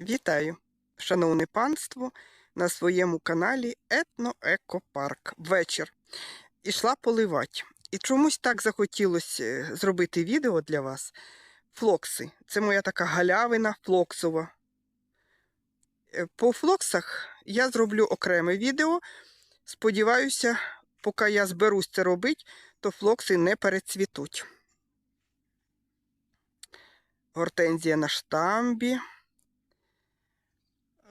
Вітаю, шановне панство, на своєму каналі Етно-Екопарк. Вечір. Ішла поливати. І чомусь так захотілося е, зробити відео для вас. Флокси. Це моя така галявина флоксова. Е, По флоксах я зроблю окреме відео. Сподіваюся, поки я зберусь це робити, то флокси не перецвітуть. Гортензія на штамбі.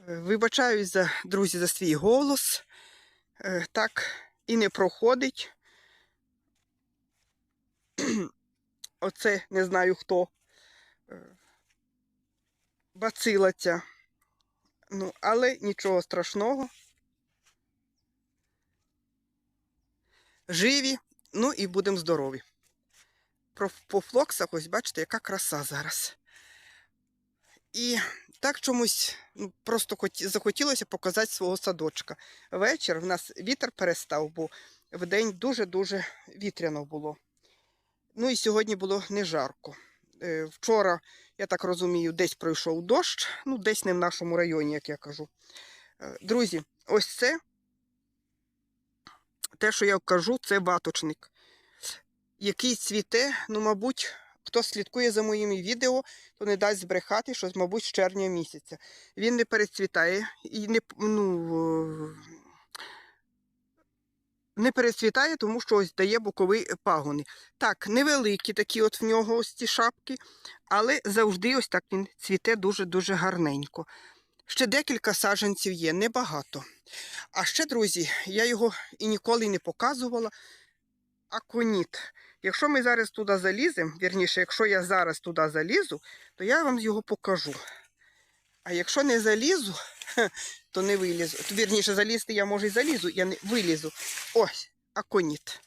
Вибачаюсь, за, друзі, за свій голос. Е, Так і не проходить. Оце не знаю хто. Е, Бацила ця. Ну, але нічого страшного. Живі, ну і будемо здорові. По флоксах, ось бачите, яка краса зараз. І так чомусь ну, просто хоті- захотілося показати свого садочка. Вечір в нас вітер перестав, бо вдень дуже-дуже вітряно було. Ну і сьогодні було не жарко. Е, Вчора, я так розумію, десь пройшов дощ, ну десь не в нашому районі, як я кажу. Е, Друзі, ось це, те, що я кажу, це ваточник, який цвіте, ну, мабуть, хто слідкує за моїми відео, то не дасть збрехати, що, мабуть, з червня місяця. Він не перецвітає і не, ну, не перецвітає, тому що ось дає бокові пагони. Так, невеликі такі от в нього ось ці шапки, але завжди ось так він цвіте дуже-дуже гарненько. Ще декілька саджанців є, небагато. А ще, друзі, я його і ніколи не показувала. Аконіт. Якщо ми зараз туди заліземо, вірніше, якщо я зараз туди залізу, то я вам його покажу. А якщо не залізу, то не вилізу. Вірніше, залізти я може і залізу, я не вилізу. Ось, аконіт.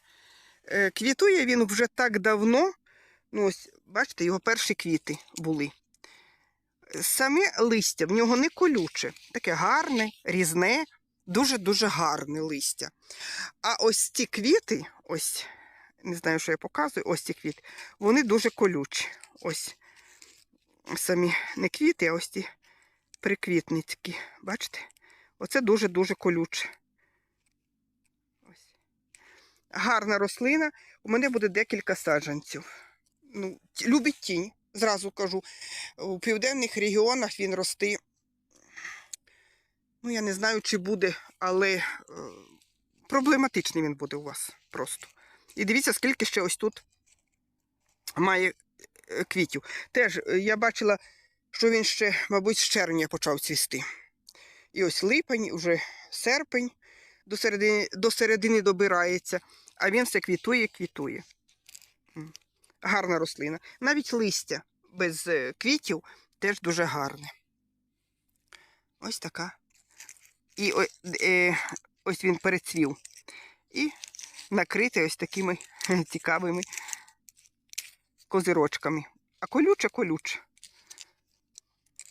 Е, Квітує він вже так давно. Ну, ось, бачите, його перші квіти були. Саме листя в нього не колюче, таке гарне, різне, дуже-дуже гарне листя. А ось ці квіти, ось, не знаю, що я показую, ось ці квіти, вони дуже колючі. Ось самі не квіти, а ось ці приквітницькі. Бачите? Оце дуже-дуже колюче. Гарна рослина. У мене буде декілька саджанців. Ну, любить тінь, зразу кажу. У південних регіонах він рости. Ну, я не знаю, чи буде, але е, проблематичний він буде у вас просто. І дивіться, скільки ще ось тут має е, квітів. Теж е, я бачила, що він ще, мабуть, з червня почав цвісти. І ось липень, уже серпень до середини, до середини добирається, а він все квітує, квітує. Гарна рослина. Навіть листя без е, квітів теж дуже гарне. Ось така. І ось він перецвів. І накритий ось такими цікавими козирочками. А колюче, колюче.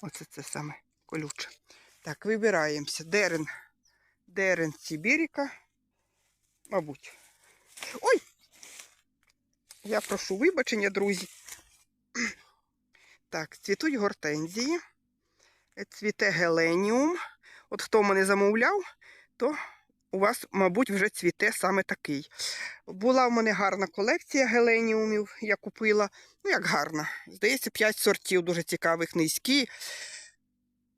Оце це саме колюче. Так, вибираємося. Дерен. Дерен Сибіріка. Мабуть. Ой! Я прошу вибачення, друзі. Так, цвітуть гортензії. Цвіте геленіум. От хто мене замовляв, то у вас, мабуть, вже цвіте саме такий. Була в мене гарна колекція геленіумів, я купила. Ну, як гарна. Здається, 5 сортів дуже цікавих, низькі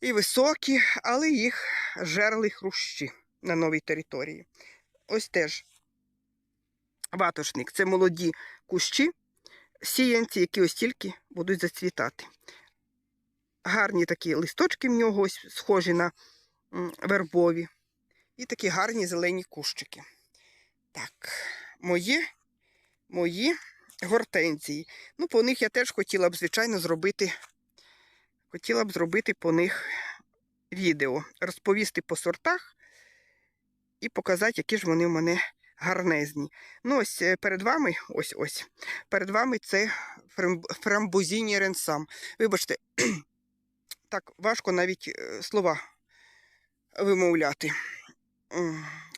і високі, але їх жерли хрущі на новій території. Ось теж ватошник. Це молоді кущі, сіянці, які ось тільки будуть зацвітати. Гарні такі листочки в нього, ось схожі на вербові. І такі гарні зелені кущики. Так, мої, мої гортензії. Ну, по них я теж хотіла б, звичайно, зробити, хотіла б зробити по них відео, розповісти по сортах і показати, які ж вони в мене гарнезні. Ну, ось е, перед вами, ось ось, перед вами це фрам- фрамбузіні ренсам. Вибачте, так важко навіть е, слова вимовляти.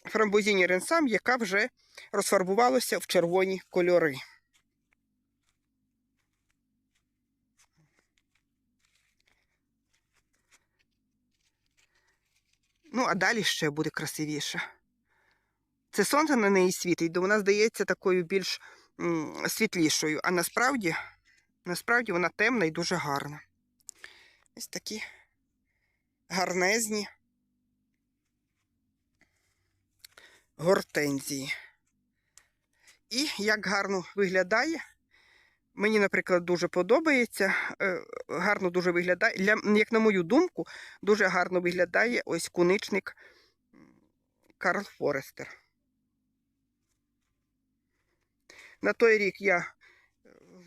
Фрамбузіні ренсам, яка вже розфарбувалася в червоні кольори. Ну, а далі ще буде красивіше. Це сонце на неї світить, то вона здається такою більш світлішою, а насправді, насправді вона темна і дуже гарна. Ось такі гарнезні гортензії. І як гарно виглядає. Мені, наприклад, дуже подобається. е, Гарно дуже виглядає. Як на мою думку, дуже гарно виглядає ось куничник Карл Форестер. На той рік я е,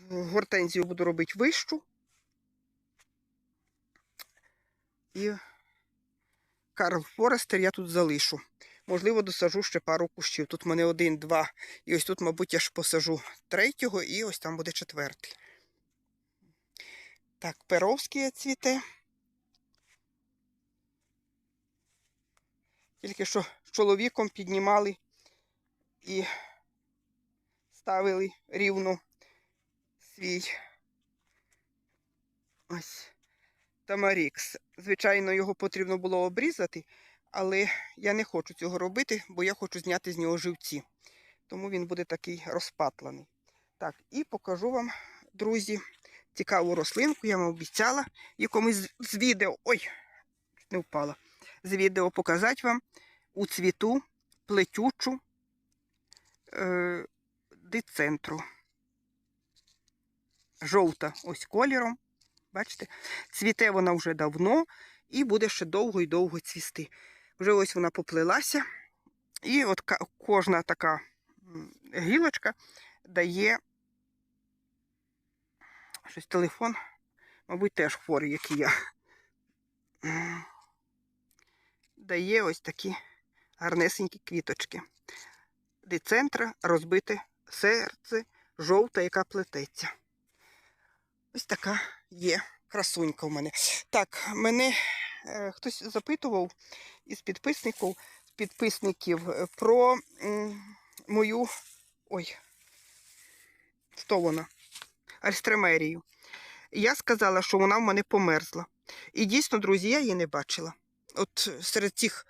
гортензію буду робити вищу. І Карл Форестер я тут залишу. Можливо, досажу ще пару кущів. Тут в мене один, два. І ось тут, мабуть, я ж посажу третього, і ось там буде четвертий. Так, перовський цвіте. Тільки що з чоловіком піднімали і ставили рівно свій ось Тамарікс. Звичайно, його потрібно було обрізати, але я не хочу цього робити, бо я хочу зняти з нього живці. Тому він буде такий розпатлений. Так, і покажу вам, друзі, цікаву рослинку. Я вам обіцяла якомусь з відео. Ой, не впала. З відео показати вам у цвіту плетючу е, дицентру. Жовта ось кольором. Бачите? Цвіте вона вже давно і буде ще довго і довго цвісти. Вже ось вона поплилася. І от кожна така гілочка дає щось телефон, мабуть, теж хворий, як і я. Дає ось такі гарнесенькі квіточки. Дицентра розбите серце, жовта, яка плететься. Ось така є красунька в мене. Так, мене хтось запитував із підписників, підписників е, про мою. Ой, що вона? Альстремерію. Я сказала, що вона в мене померзла. І дійсно, друзі, я її не бачила. От серед цих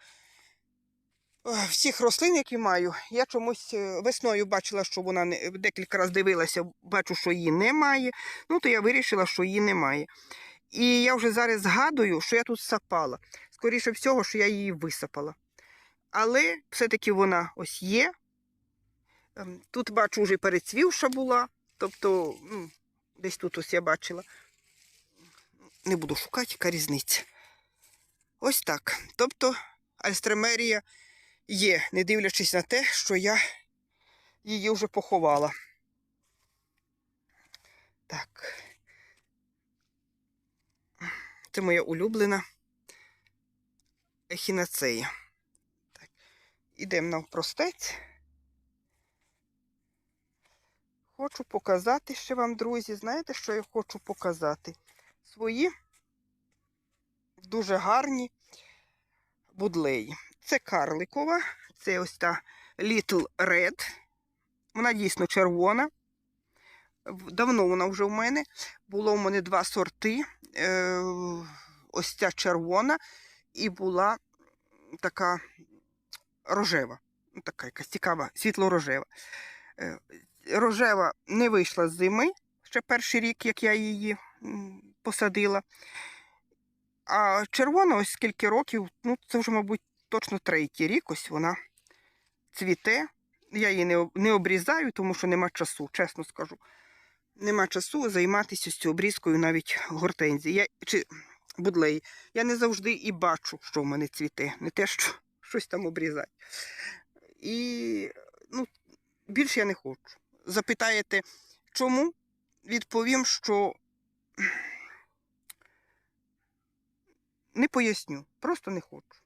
е, всіх рослин, які маю, я чомусь е, весною бачила, що вона декілька разів дивилася, бачу, що її немає. Ну, то я вирішила, що її немає. І я вже зараз згадую, що я тут сапала. Скоріше всього, що я її висапала. Але все-таки вона ось є. Ем, Тут бачу, вже перецвівша була. Тобто, ну, десь тут ось я бачила. Не буду шукати, яка різниця. Ось так. Тобто, альстремерія є, не дивлячись на те, що я її вже поховала. Так. Це моя улюблена ехінацея. Так. Ідемо навпростець. Хочу показати ще вам, друзі. Знаєте, що я хочу показати? Свої дуже гарні будлеї. Це карликова, це ось та Little Red. Вона дійсно червона. Давно вона вже в мене. Було в мене два сорти. Е, ось ця червона і була така рожева. Ну, Така якась цікава, світло-рожева. Е, Рожева не вийшла з зими ще перший рік, як я її посадила. А червона, ось скільки років, ну це вже, мабуть, точно третій рік, ось вона цвіте. Я її не, обрізаю, тому що нема часу, чесно скажу. Нема часу займатися з цією обрізкою навіть гортензії. Я, чи будлеї. Я не завжди і бачу, що в мене цвіте, не те, що щось там обрізати. І ну, більше я не хочу. Запитаєте, чому? Відповім, що не поясню, просто не хочу.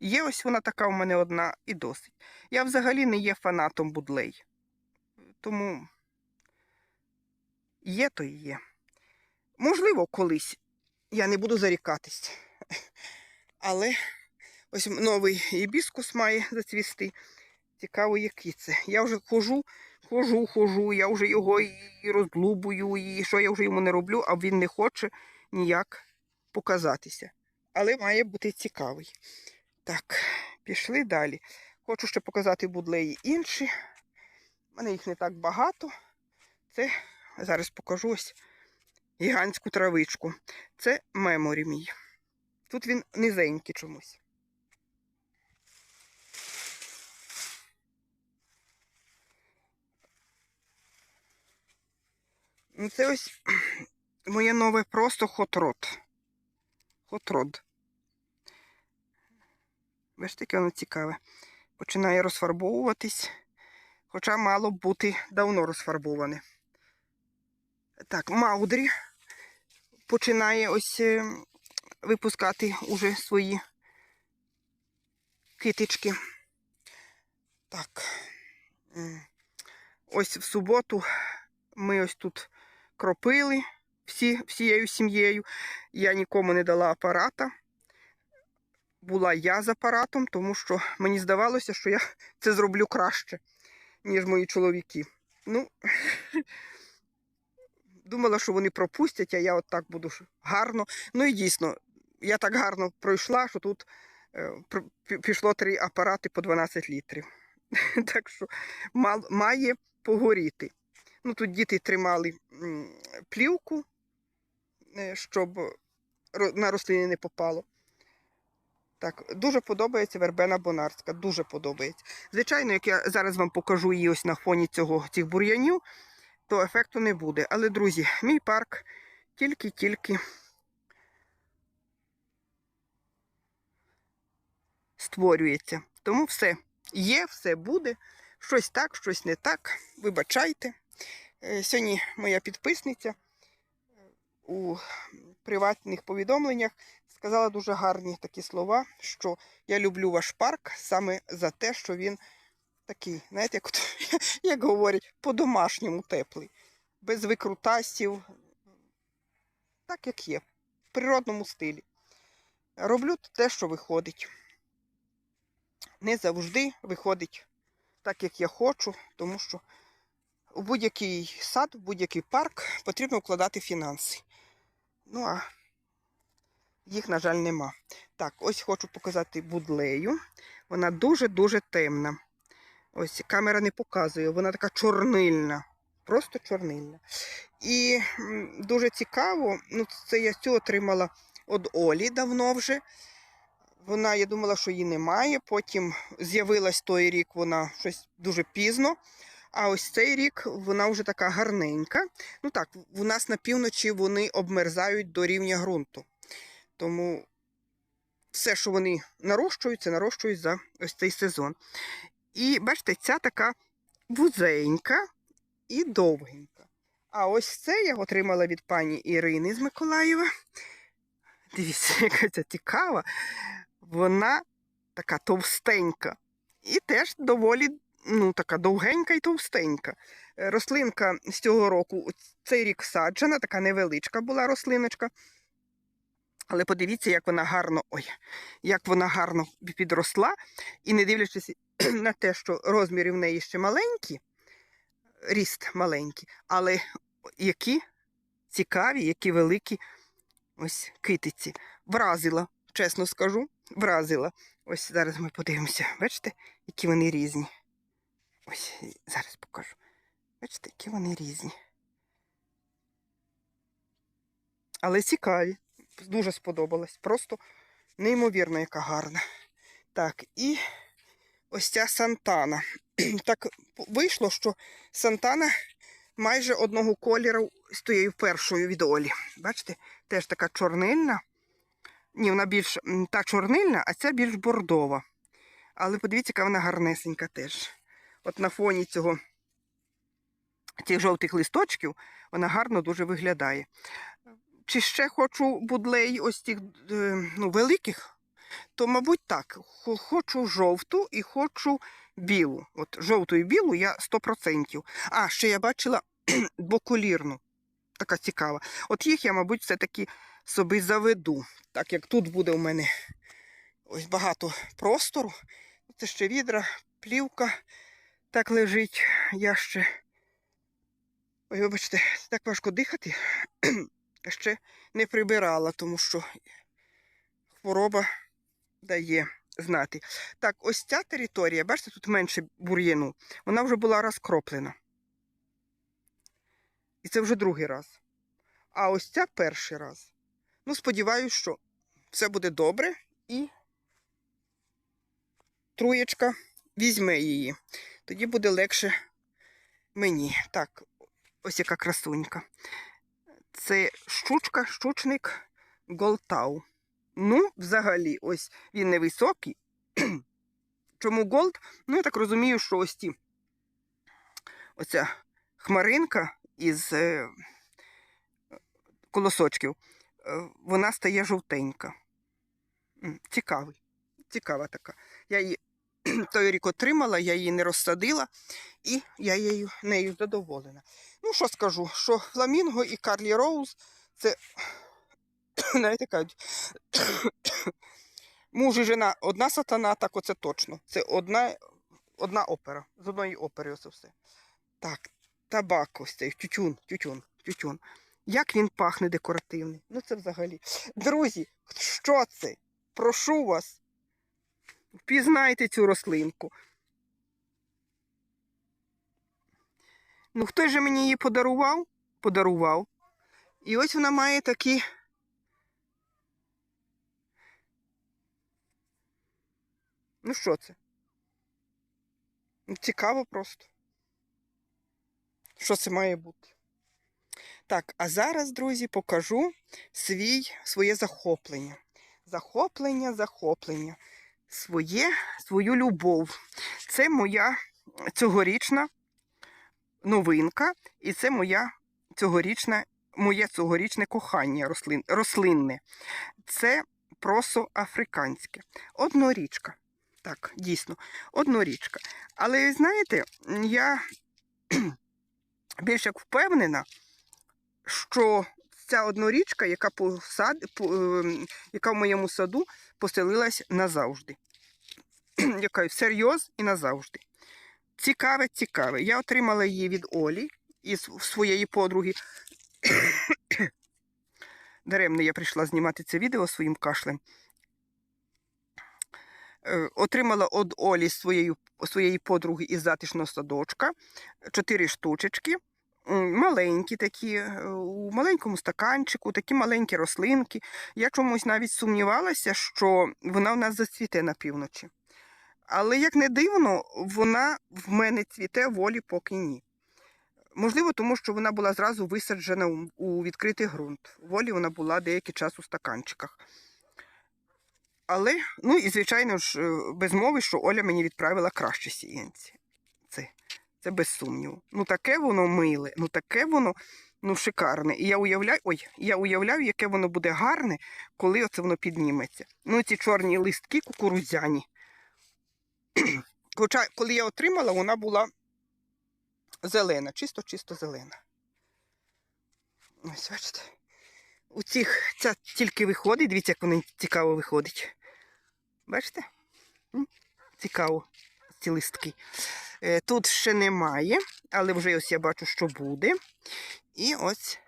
Є ось вона така у мене одна і досить. Я взагалі не є фанатом будлей. Тому є, то і є. Можливо, колись я не буду зарікатись. Але ось новий гібіскус має зацвісти. Цікаво, який це. Я вже хожу, хожу, хожу, я вже його і роздлубую, і що я вже йому не роблю, а він не хоче ніяк показатися. Але має бути цікавий. Так, пішли далі. Хочу ще показати будлеї інші. У мене їх не так багато. Це зараз покажу ось гігантську травичку. Це меморі мій. Тут він низенький чомусь. Ну, Це ось моє нове просто. Хотрод. Бачите, яке воно цікаве. Починає розфарбовуватись, хоча мало б бути давно розфарбоване. Так, Маудрі починає ось е, випускати уже свої китички. Так. Ось в суботу ми ось тут кропили всі, всією сім'єю. Я нікому не дала апарата. Була я з апаратом, тому що мені здавалося, що я це зроблю краще, ніж мої чоловіки. Ну, думала, що вони пропустять, а я от так буду гарно. Ну і дійсно, я так гарно пройшла, що тут е, пішло три апарати по 12 літрів. Так що має погоріти. Ну, тут діти тримали плівку, е, щоб на рослини не попало. Так, дуже подобається вербена бонарська, дуже подобається. Звичайно, як я зараз вам покажу її ось на фоні цього, цих бур'янів, то ефекту не буде. Але, друзі, мій парк тільки-тільки створюється. Тому все є, все буде. Щось так, щось не так. Вибачайте. Е, Сьогодні моя підписниця е, у приватних повідомленнях сказала дуже гарні такі слова, що я люблю ваш парк саме за те, що він такий, знаєте, як, як говорять, по-домашньому теплий, без викрутасів, так як є, в природному стилі. Роблю те, що виходить. Не завжди виходить так, як я хочу, тому що у будь-який сад, в будь-який парк потрібно вкладати фінанси. Ну а їх, на жаль, нема. Так, ось хочу показати будлею. Вона дуже-дуже темна. Ось камера не показує, вона така чорнильна. Просто чорнильна. І дуже цікаво, ну, це я цю отримала від Олі давно вже. Вона, я думала, що її немає. Потім з'явилась той рік, вона щось дуже пізно. А ось цей рік вона вже така гарненька. Ну так, у нас на півночі вони обмерзають до рівня ґрунту. Тому все, що вони нарощують, це нарощують за ось цей сезон. І бачите, ця така вузенька і довгенька. А ось це я отримала від пані Ірини з Миколаєва. Дивіться, яка ця цікава. Вона така товстенька. І теж доволі ну, така довгенька і товстенька. Рослинка з цього року, цей рік саджена, така невеличка була рослиночка. Але подивіться, як вона гарно, ой, як вона гарно підросла. І не дивлячись на те, що розміри в неї ще маленькі, ріст маленький, але які цікаві, які великі ось китиці. Вразила, чесно скажу, вразила. Ось зараз ми подивимося. Бачите, які вони різні. Ось зараз покажу. Бачите, які вони різні. Але цікаві. Дуже сподобалось. Просто неймовірно, яка гарна. Так, і ось ця Сантана. Так вийшло, що Сантана майже одного кольору з тією першою від Олі. Бачите, теж така чорнильна. Ні, вона більш та чорнильна, а ця більш бордова. Але подивіться, яка вона гарнесенька теж. От на фоні цього цих жовтих листочків вона гарно дуже виглядає. Чи ще хочу будлей ось цих е, ну, великих, то, мабуть, так. Хочу жовту і хочу білу. От жовту і білу я 100%. А, ще я бачила бокулірну. Така цікава. От їх я, мабуть, все-таки собі заведу. Так як тут буде у мене ось багато простору. Це ще відра, плівка так лежить. Я ще. Ой, вибачте, так важко дихати. ще не прибирала, тому що хвороба дає знати. Так, ось ця територія, бачите, тут менше бур'яну, вона вже була розкроплена. І це вже другий раз. А ось ця перший раз. Ну, сподіваюся, що все буде добре і труєчка візьме її. Тоді буде легше мені. Так, ось яка красунька. Це щучка, щучник Голтау. Ну, взагалі, ось він невисокий. Чому голд? Ну, я так розумію, що ось ті. Оця хмаринка із е, колосочків, е, вона стає жовтенька. Цікавий. Цікава така. Я її той рік отримала, я її не розсадила, і я її, нею задоволена. Ну, що скажу, що Фламінго і Карлі Роуз це, знаєте, кажуть, муж і жена одна сатана, так оце точно. Це одна, одна опера. З одної опери оце все. Так, табак ось цей, тютюн, тютюн, тютюн. Як він пахне декоративний. Ну це взагалі. Друзі, що це? Прошу вас, впізнайте цю рослинку. Ну, хтось же мені її подарував? Подарував. І ось вона має такі. Ну, що це? Цікаво просто. Що це має бути? Так, а зараз, друзі, покажу свій, своє захоплення. Захоплення, захоплення. Своє, свою любов. Це моя цьогорічна новинка, і це моя цьогорічна, моє цьогорічне кохання рослин, рослинне. Це просо африканське. Однорічка. Так, дійсно, однорічка. Але знаєте, я більш як впевнена, що ця однорічка, яка, посад, по, ем, яка в моєму саду поселилась назавжди. Яка всерйоз і назавжди. Цікаве, цікаве. Я отримала її від Олі із своєї подруги. Даремно я прийшла знімати це відео своїм кашлем. Е, Отримала від Олі своєї, своєї подруги із затишного садочка чотири штучечки. Маленькі такі, е, у маленькому стаканчику, такі маленькі рослинки. Я чомусь навіть сумнівалася, що вона в нас зацвіте на півночі. Але, як не дивно, вона в мене цвіте волі поки ні. Можливо, тому що вона була зразу висаджена у- відкритий ґрунт. Волі вона була деякий час у стаканчиках. Але, ну і звичайно ж, е, без мови, що Оля мені відправила краще сіянці. Це, це без сумніву. Ну таке воно миле, ну таке воно ну, шикарне. І я уявляю, ой, я уявляю, яке воно буде гарне, коли оце воно підніметься. Ну, ці чорні листки кукурудзяні. Хоча, коли я отримала, вона була зелена, чисто-чисто зелена. Ось, бачите. У цих ця тільки виходить, дивіться, як вони цікаво виходить. Бачите? Цікаво, ці листки. Е, Тут ще немає, але вже ось я бачу, що буде. І ось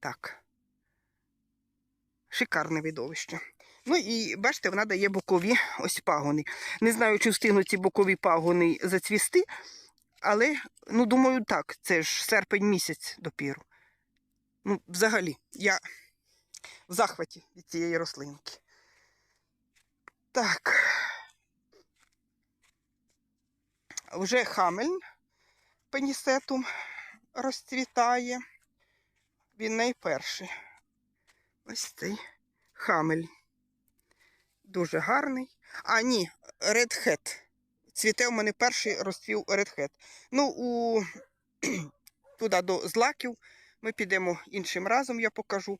так. Шикарне видовище. Ну і бачите, вона дає бокові ось пагони. Не знаю, чи встигнуть ці бокові пагони зацвісти, але, ну, думаю, так, це ж серпень місяць допіру. Ну, взагалі, я в захваті від цієї рослинки. Так. Вже хамель пенісетум розцвітає. Він найперший. Ось цей хамель. Дуже гарний. А, ні, Hat. Цвіте у мене перший розцвів Hat. Ну, у... туди до злаків ми підемо іншим разом, я покажу.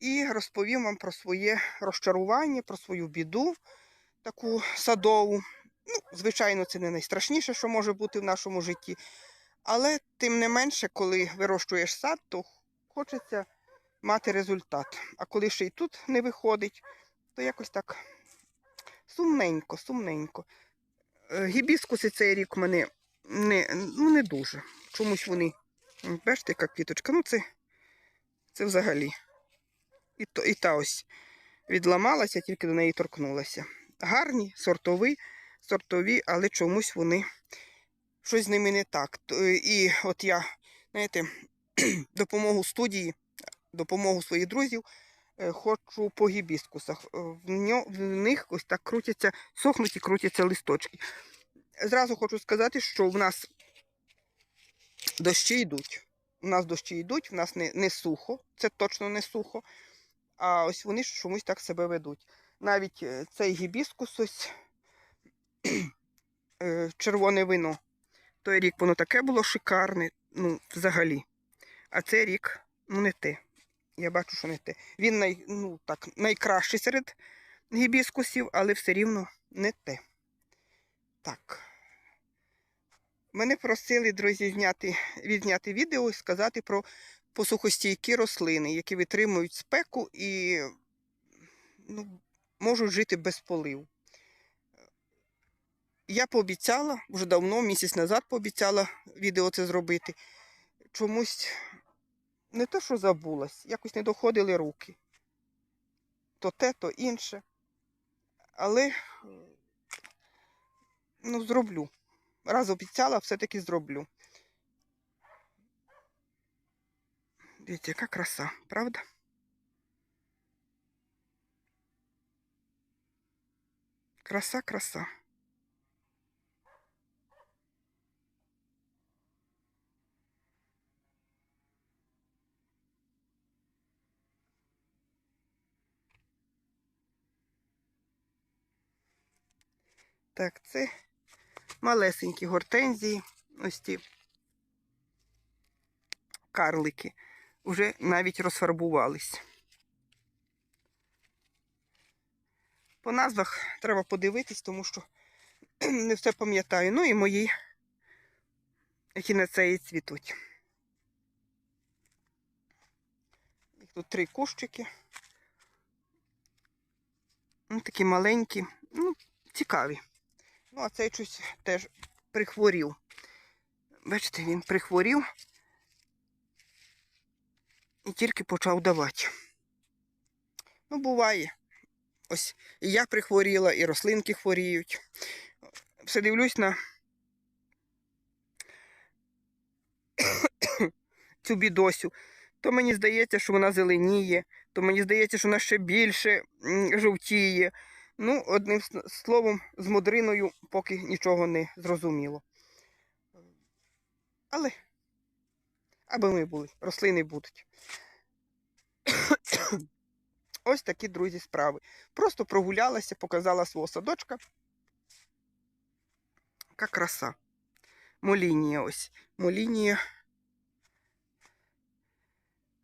І розповім вам про своє розчарування, про свою біду, таку садову. Ну, звичайно, це не найстрашніше, що може бути в нашому житті. Але тим не менше, коли вирощуєш сад, то хочеться мати результат. А коли ще й тут не виходить, то якось так сумненько, сумненько. Е, Гібіскуси цей рік мене не, ну, не дуже. Чомусь вони, бачите, яка квіточка, ну це, це взагалі. І, то, і та ось відламалася, тільки до неї торкнулася. гарні, сортові, сортові, але чомусь вони щось з ними не так. Е, І от я, знаєте, допомогу студії, допомогу своїх друзів е, хочу по гібіскусах. Е, В, них ось так крутяться, сохнуть і крутяться листочки. Зразу хочу сказати, що в нас дощі йдуть. У нас дощі йдуть, в нас не, не сухо, це точно не сухо. А ось вони ж чомусь так себе ведуть. Навіть е, цей гібіскус ось е, червоне вино. Той рік воно таке було шикарне, ну, взагалі. А цей рік, ну, не те. Я бачу, що не те. Він най, ну, так, найкращий серед гібіскусів, але все рівно не те. Так. Мене просили, друзі, зняти, відзняти відео і сказати про посухостійкі рослини, які витримують спеку і ну, можуть жити без полив. Я пообіцяла, вже давно, місяць назад пообіцяла відео це зробити. Чомусь не те, що забулась, якось не доходили руки. То те, то інше. Але ну, зроблю. Раз обіцяла, все-таки зроблю. Дивіться, яка краса, правда? Краса, краса. Так, це малесенькі гортензії, ось ті карлики, вже навіть розфарбувались. По назвах треба подивитись, тому що не все пам'ятаю. Ну і мої ехінацеї цвітуть. Тут три кущики. Ну, такі маленькі, ну, цікаві. Ну, а цей щось теж прихворів. Бачите, він прихворів і тільки почав давати. Ну, буває. Ось і я прихворіла, і рослинки хворіють. Все дивлюсь на цю бідосю. То мені здається, що вона зеленіє, то мені здається, що вона ще більше жовтіє. Ну, одним словом, з модриною поки нічого не зрозуміло. Але, аби ми були, рослини будуть. Ось такі, друзі, справи. Просто прогулялася, показала свого садочка. Яка краса. Молінія ось. Молінія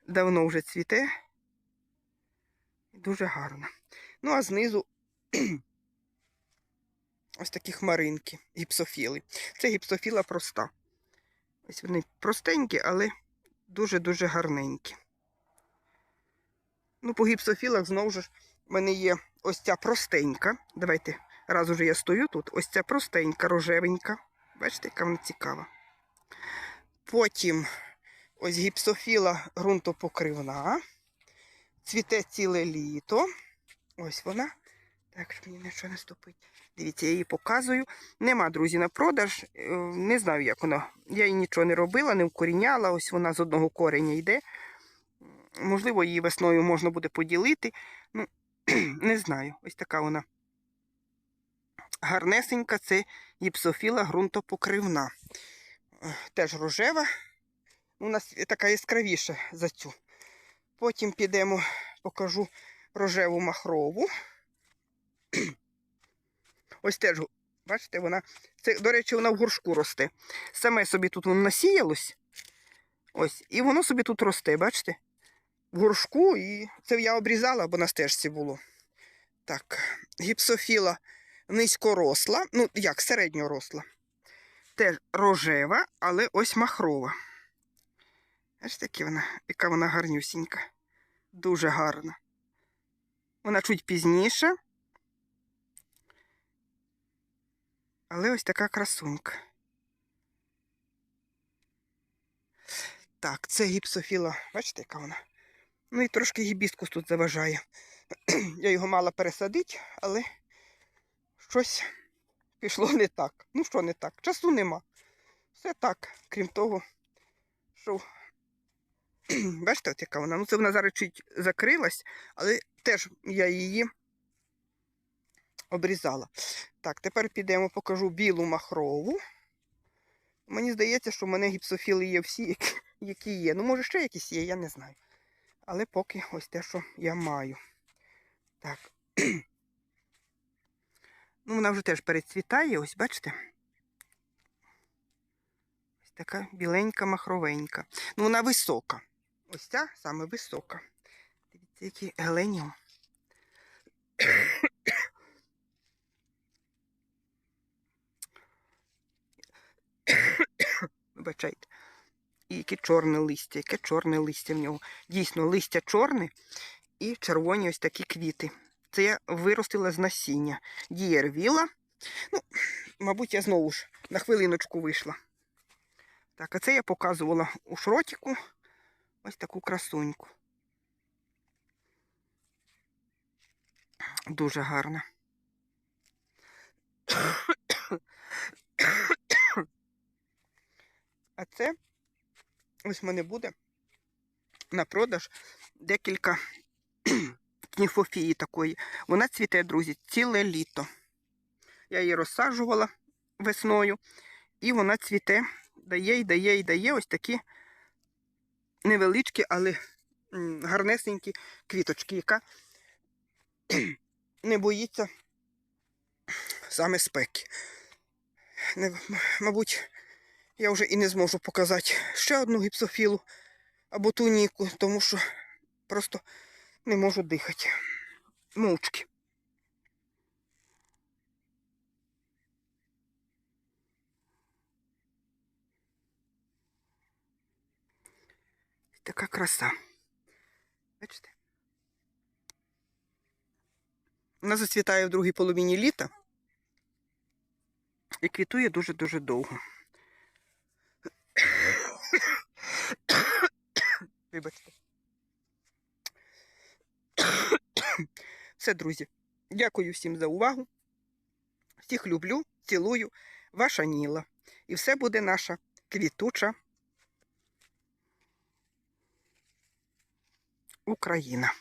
давно вже цвіте. Дуже гарна. Ну, а знизу ось такі хмаринки, гіпсофіли. Це гіпсофіла проста. Ось вони простенькі, але дуже-дуже гарненькі. Ну, по гіпсофілах знову ж в мене є ось ця простенька. Давайте, раз уже я стою тут, ось ця простенька, рожевенька. Бачите, яка вона цікава. Потім ось гіпсофіла ґрунтопокривна. Цвіте ціле літо. Ось вона. Так, щоб мені нічого не ступить. Дивіться, я її показую. Нема, друзі, на продаж. Е, Не знаю, як вона. Я її нічого не робила, не вкоріняла. Ось вона з одного кореня йде. Можливо, її весною можна буде поділити. Ну, не знаю. Ось така вона гарнесенька. Це гіпсофіла ґрунтопокривна. Е, Теж рожева. У нас така яскравіша за цю. Потім підемо, покажу рожеву махрову. Ось теж, бачите, вона. Це, до речі, вона в горшку росте. Саме собі тут воно насіялось. Ось, і воно собі тут росте, бачите? В горшку, і це я обрізала, бо на стежці було. Так, гіпсофіла низькоросла, ну, як середньоросла. Теж рожева, але ось махрова. Бачите, яка вона, яка вона гарнюсінька. Дуже гарна. Вона чуть пізніше. Але ось така красунька. Так, це гіпсофіла. Бачите, яка вона? Ну і трошки гібіскус тут заважає. Я його мала пересадити, але щось пішло не так. Ну, що не так? Часу нема. Все так, крім того, що. Бачите, от яка вона? Ну, це вона зараз чуть закрилась, але теж я її обрізала. Так, тепер підемо, покажу білу махрову. Мені здається, що в мене гіпсофіли є всі, які, є. Ну, може, ще якісь є, я не знаю. Але поки ось те, що я маю. Так. Ну, вона вже теж перецвітає, ось бачите? Ось така біленька, махровенька. Ну, вона висока. Ось ця саме висока. Дивіться, який геленіум. Вибачайте. І яке чорне листя, яке чорне листя в нього. Дійсно, листя чорне і червоні ось такі квіти. Це я виростила з насіння. Дієрвіла. Ну, мабуть, я знову ж на хвилиночку вийшла. Так, а це я показувала у шротіку ось таку красуньку. Дуже гарна. А це ось в мене буде на продаж декілька кніфофії такої. Вона цвіте, друзі, ціле літо. Я її розсаджувала весною, і вона цвіте, дає і дає і дає ось такі невеличкі, але гарнесенькі квіточки, яка не боїться саме спеки. Не, мабуть, я вже і не зможу показати ще одну гіпсофілу або туніку, тому що просто не можу дихати. Мовчки. Така краса. Бачите? Вона зацвітає в другій половині літа і квітує дуже-дуже довго. Вибачте. Все, друзі. Дякую всім за увагу. Всіх люблю, цілую. Ваша Ніла. І все буде наша квітуча Україна.